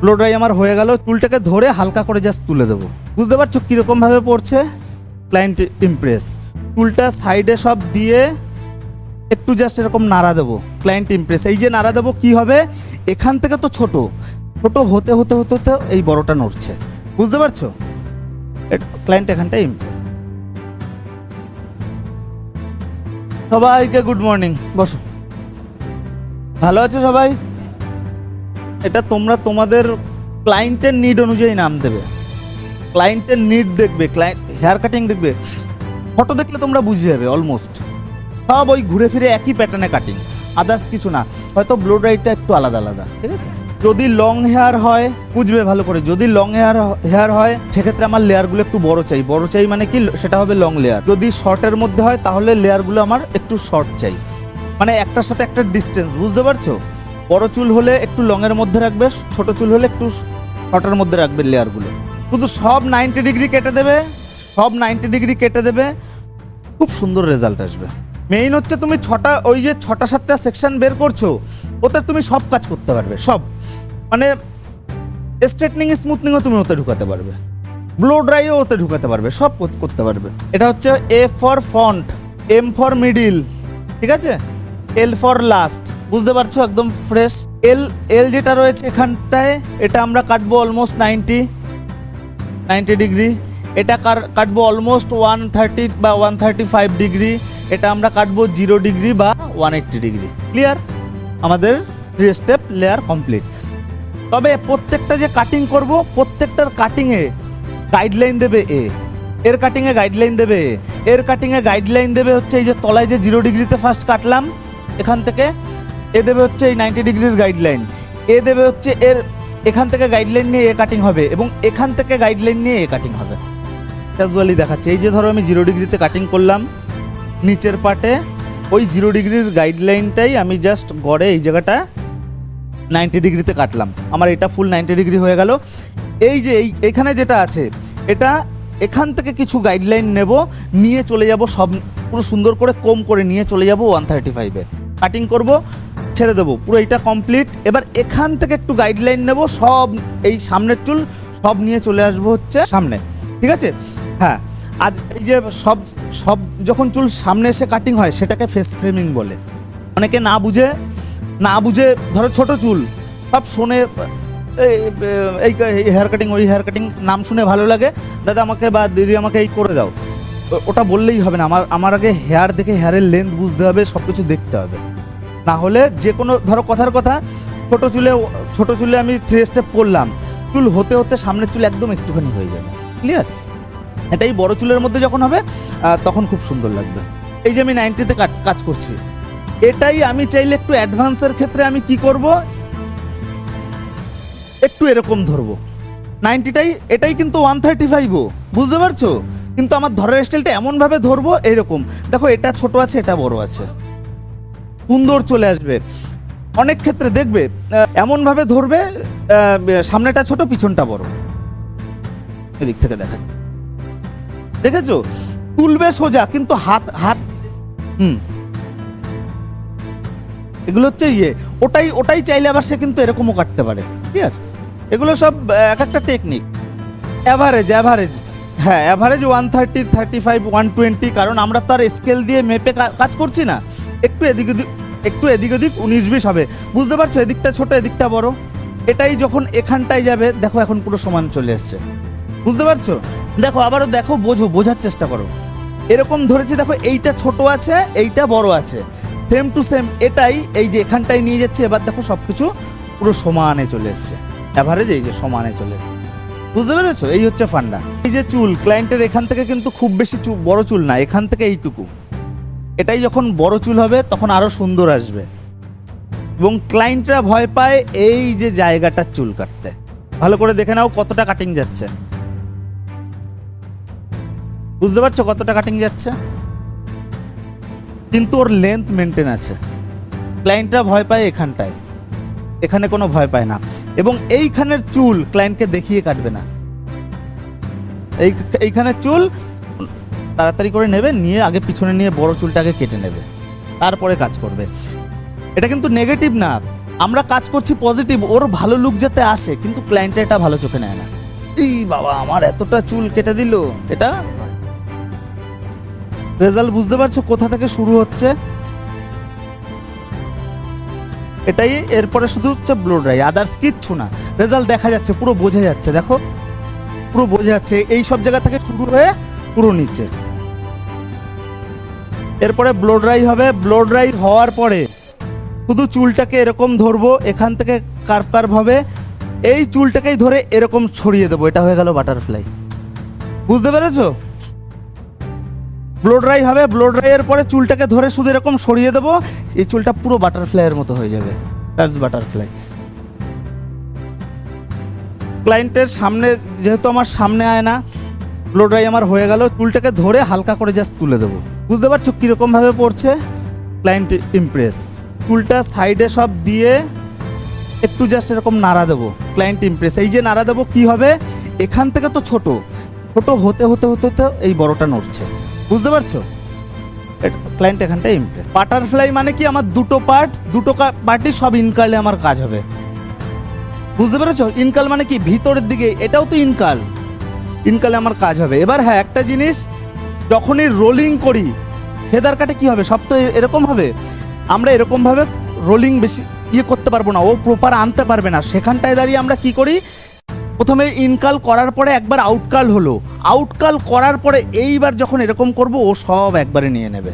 Blow dry আমার হয়ে গেল, চুলটাকে ধরে হালকা করে জাস্ট তুলে দেবো। বুঝতে পারছ কীরকম ভাবে পড়ছে? ক্লায়েন্ট ইমপ্রেস চুলটা সাইডে সব দিয়ে একটু জাস্ট এরকম নাড়া দেবো ক্লায়েন্ট ইমপ্রেস এই যে নাড়া দেবো কি হবে? এখান থেকে তো ছোট। ছোট হতে হতে হতে হতে এই বড়টা নড়ছে। বুঝতে পারছ? ক্লায়েন্ট এখানটায় ইমপ্রেস সবাইকে গুড মর্নিং বসো। ভালো আছো সবাই? এটা তোমরা তোমাদের ক্লায়েন্টের নিড অনুযায়ী নাম দেবে। ক্লায়েন্টের নিড দেখবে ক্লায়েন্ট হেয়ার কাটিং দেখবে। ফটো দেখলে তোমরা বুঝে যাবে অলমোস্ট সব ওই ঘুরে ফিরে একই প্যাটার্নে কাটিং আদার্স কিছু না। হয়তো ব্লো ড্রাইটা একটু আলাদা আলাদা, ঠিক আছে? যদি লং হেয়ার হয়, বুঝবে ভালো করে। যদি লং হেয়ার হেয়ার হয়, সেক্ষেত্রে আমার লেয়ারগুলো একটু বড় চাই। বড় চাই মানে কি? সেটা হবে লং লেয়ার যদি শর্টের মধ্যে হয়, তাহলে লেয়ারগুলো আমার একটু শর্ট চাই। মানে একটার সাথে একটা ডিস্টেন্স বুঝতে পারছ? বড় চুল হলে একটু লংয়ের মধ্যে রাখবে, ছোট চুল হলে একটু শর্টের মধ্যে রাখবে লেয়ারগুলো। শুধু সব নাইনটি ডিগ্রি কেটে দেবে, সব নাইনটি ডিগ্রি কেটে দেবে, খুব সুন্দর রেজাল্ট আসবে। মেইন হচ্ছে তুমি ছটা, ওই যে ছটা সাতটা সেকশন বের করছ, ওতে তুমি সব কাজ করতে পারবে, সব। মানে স্ট্রেটনিং, স্মুথনিংও তুমি ওতে ঢুকাতে পারবে। ব্লো ড্রাইও ওতে ঢুকাতে পারবে, সব করতে পারবে। এটা হচ্ছে A for font M for middle ঠিক আছে? এল ফর লাস্ট বুঝতে পারছ? একদম ফ্রেশ এল এল যেটা রয়েছে এখানটায়, এটা আমরা কাটবো অলমোস্ট নাইনটি নাইনটি ডিগ্রি এটা কাটবো অলমোস্ট ওয়ান থার্টি বা ওয়ান থার্টি ফাইভ ডিগ্রি এটা আমরা কাটবো জিরো ডিগ্রি বা ওয়ান এইট্টি ডিগ্রি ক্লিয়ার আমাদের থ্রি স্টেপ লেয়ার কমপ্লিট তবে প্রত্যেকটা যে কাটিং করব, প্রত্যেকটার কাটিংয়ে গাইডলাইন দেবে এ এর কাটিংয়ে গাইডলাইন দেবে এ এর কাটিংয়ে গাইডলাইন দেবে হচ্ছে এই যে তলায় যে জিরো ডিগ্রিতে ফার্স্ট কাটলাম এখান থেকে এ দেবে হচ্ছে এই নাইনটি ডিগ্রির গাইডলাইন এ দেবে হচ্ছে এর, এখান থেকে গাইডলাইন নিয়ে এ কাটিং হবে এবং এখান থেকে গাইডলাইন নিয়ে এ কাটিং হবে। ক্যাজুয়ালি দেখাচ্ছে। এই যে ধরো আমি জিরো ডিগ্রিতে কাটিং করলাম, নিচের পার্টে ওই জিরো ডিগ্রির গাইডলাইনটাই আমি জাস্ট গড়ে এই জায়গাটা নাইনটি ডিগ্রিতে কাটলাম। আমার এটা ফুল নাইনটি ডিগ্রি হয়ে গেল। এই যে এই, এখানে যেটা আছে, এটা এখান থেকে কিছু গাইডলাইন নেব, নিয়ে চলে যাব সব, পুরো সুন্দর করে কম করে নিয়ে চলে যাব ওয়ান থার্টি ফাইভে কাটিং করব, ছেড়ে দেবো। পুরো এটা কমপ্লিট এবার এখান থেকে একটু গাইডলাইন নেব, সব এই সামনের চুল সব নিয়ে চলে আসব হচ্ছে সামনে। ঠিক আছে? হ্যাঁ আজ এই যে সব সব যখন চুল সামনে এসে কাটিং হয়, সেটাকে ফেস ফ্রেমিং বলে। অনেকে না বুঝে না বুঝে, ধরো ছোট চুল, সব শোনে, এই হেয়ার কাটিং ওই হেয়ার কাটিং নাম শুনে ভালো লাগে। দাদা আমাকে বা দিদি আমাকে এই করে দাও। ওটা বললেই হবে না। আমার আমার আগে হেয়ার দেখে হেয়ারের লেন্থ বুঝতে হবে সব কিছু দেখতে হবে। না হলে যে কোনো, ধরো কথার কথা, ছোট চুলে ছোট চুলে আমি থ্রি স্টেপ করলাম, চুল হতে হতে সামনের চুল একদম একটুখানি হয়ে যাবে। ক্লিয়ার এটাই বড় চুলের মধ্যে যখন হবে তখন খুব সুন্দর লাগবে। এই যে আমি নাইনটিতে কাজ করছি। এটাই আমি চাইলে একটু অ্যাডভান্সের ক্ষেত্রে আমি কি করব? একটু এরকম ধরবো। নাইনটিটাই এটাই কিন্তু ওয়ান থার্টি ফাইভও বুঝতে পারছ? কিন্তু আমার ধরার স্টাইলটা এমনভাবে ধরবো এরকম। দেখো, এটা ছোট আছে, এটা বড় আছে। সুন্দর চলে আসবে। অনেক ক্ষেত্রে দেখবে এমনভাবে ধরবে সামনেটা ছোট, পিছনটা বড়। এদিক থেকে দেখা দেখেছ? তুলবে সোজা, কিন্তু হাত হাত হুম। এগুলো হচ্ছে ইয়ে ওটাই ওটাই চাইলে আবার সে কিন্তু এরকমও কাটতে পারে। ঠিক আছে? এগুলো সব এক একটা টেকনিক অ্যাভারেজ অ্যাভারেজ হ্যাঁ average one thirty thirty five one twenty কারণ আমরা তো আর স্কেল দিয়ে মেপে কাজ করছি না। একটু এদিক ওদিক, একটু এদিক ওদিক উনিশ বিশ হবে। বুঝতে পারছ? এদিকটা ছোট, এদিকটা বড়। এটাই যখন এখানটায় যাবে, দেখো এখন পুরো সমান চলে এসছে। বুঝতে পারছ? দেখো, আবারও দেখো, বোঝো, বোঝার চেষ্টা করো। এরকম ধরেছি, দেখো, এইটা ছোট আছে, এইটা বড় আছে। সেম টু সেম এটাই এই যে এখানটায় নিয়ে যাচ্ছে, এবার দেখো সব কিছু পুরো সমানে চলে এসছে। অ্যাভারেজ এই যে সমানে চলে এসছে। বুঝতে পেরেছ? এই হচ্ছে ফান্ডা। এই যে চুল ক্লায়েন্টের এখান থেকে কিন্তু খুব বেশি বড় চুল না, এখান থেকে এইটুকু। এটাই যখন বড় চুল হবে, তখন আরও সুন্দর আসবে। এবং ক্লায়েন্টরা ভয় পায় এই যে জায়গাটার চুল কাটতে। ভালো করে দেখে নাও কতটা কাটিং যাচ্ছে। বুঝতে পারছ কতটা কাটিং যাচ্ছে? কিন্তু ওর লেন্থ মেনটেন আছে। ক্লায়েন্টরা ভয় পায় এখানটায়। এখানে কোনো ভয় পায় না। এবং এইখানের চুল ক্লায়েন্টকে দেখিয়ে কাটবে না। এই, এইখানের চুল তাড়াতাড়ি করে নেবে, নিয়ে আগে পিছনে নিয়ে বড় চুলটাকে কেটে নেবে। তারপরে কাজ করবে। এটা কিন্তু নেগেটিভ না। আমরা কাজ করছি পজিটিভ ওর ভালো লুক যাতে আসে, কিন্তু ক্লায়েন্টটা এটা ভালো চোখে নেয় না। এই বাবা, আমার এতটা চুল কেটে দিল। এটা? রেজাল্ট বুঝতে পারছ কোথা থেকে শুরু হচ্ছে? এটাই এরপরে শুধু হচ্ছে ব্লো ড্রাই আদার্স কিচ্ছু না। রেজাল্ট দেখা যাচ্ছে, পুরো বোঝা যাচ্ছে, দেখো। পুরো বোঝা যাচ্ছে, এই সব জায়গা থেকে শুরু হয়ে পুরো নিচে। এরপরে ব্লো ড্রাই হবে। ব্লো ড্রাই হওয়ার পরে শুধু চুলটাকে এরকম ধরবো, এখান থেকে হবে। এই চুলটাকেই ধরে এরকম ছড়িয়ে দেবো। এটা হয়ে গেল বাটারফ্লাই বুঝতে পেরেছ? ব্লো ড্রাই হবে ব্লো ড্রাইয়ের পরে চুলটাকে ধরে শুধু এরকম সরিয়ে দেবো, এই চুলটা পুরো বাটারফ্লাইয়ের মতো হয়ে যাবে দ্যাটস বাটারফ্লাই ক্লায়েন্টের সামনে, যেহেতু আমার সামনে আয় না ব্লো ড্রাই আমার হয়ে গেল, চুলটাকে ধরে হালকা করে জাস্ট তুলে দেবো। বুঝতে পারছ কীরকম ভাবে পড়ছে? ক্লায়েন্ট ইমপ্রেস চুলটা সাইডে সব দিয়ে একটু জাস্ট এরকম নাড়া দেবো ক্লায়েন্ট ইমপ্রেস এই যে নাড়া দেবো, কি হবে? এখান থেকে তো ছোট ছোট হতে হতে হতে হতে এই বড়টা নড়ছে। বুঝতে পারছ? ক্লায়েন্ট এখানটা ইমপ্রেস বাটারফ্লাই মানে কি? আমার দুটো পার্ট দুটো পার্টই সব ইনকালে আমার কাজ হবে। বুঝতে পেরেছ? ইনকাল মানে কি? ভিতরের দিকে। এটাও তো ইনকাল। ইনকালে আমার কাজ হবে। এবার হ্যাঁ একটা জিনিস, যখনই রোলিং করি ফেদার কাটে কি হবে? সব তো এরকম হবে? আমরা এরকমভাবে রোলিং বেশি ইয়ে করতে পারব না। ও প্রপার আনতে পারবে না। সেখানটায় দাঁড়িয়ে আমরা কি করি? প্রথমে ইনকাল করার পরে একবার আউটকাল হলো। আউটকাল করার পরে এইবার যখন এরকম করব, ও সব একবারে নিয়ে নেবে।